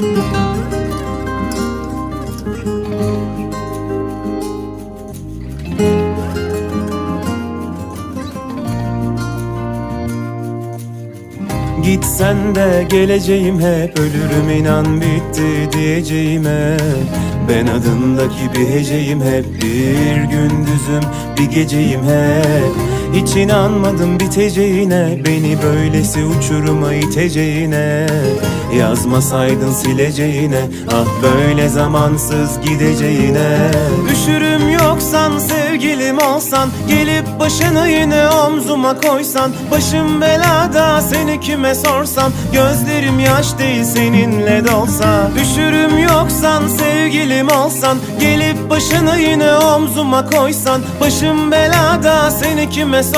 Gitsen de geleceğim hep Ölürüm inan bitti diyeceğime. Ben adındaki bir heceyim hep Bir gündüzüm bir geceyim hep. Hiç inanmadım biteceğine. Beni böylesi uçuruma iteceğine. Yazmasaydın sileceğine. Ah böyle zamansız gideceğine. Üşürüm yoksan sevgilim olsan Gelip başını yine omzuma koysan Başım belada seni kime sorsam Gözlerim yaş değil seninle dolsa. Üşürüm yoksan sevgilim olsan Gelip başını yine omzuma koysan Başım belada seni kime sor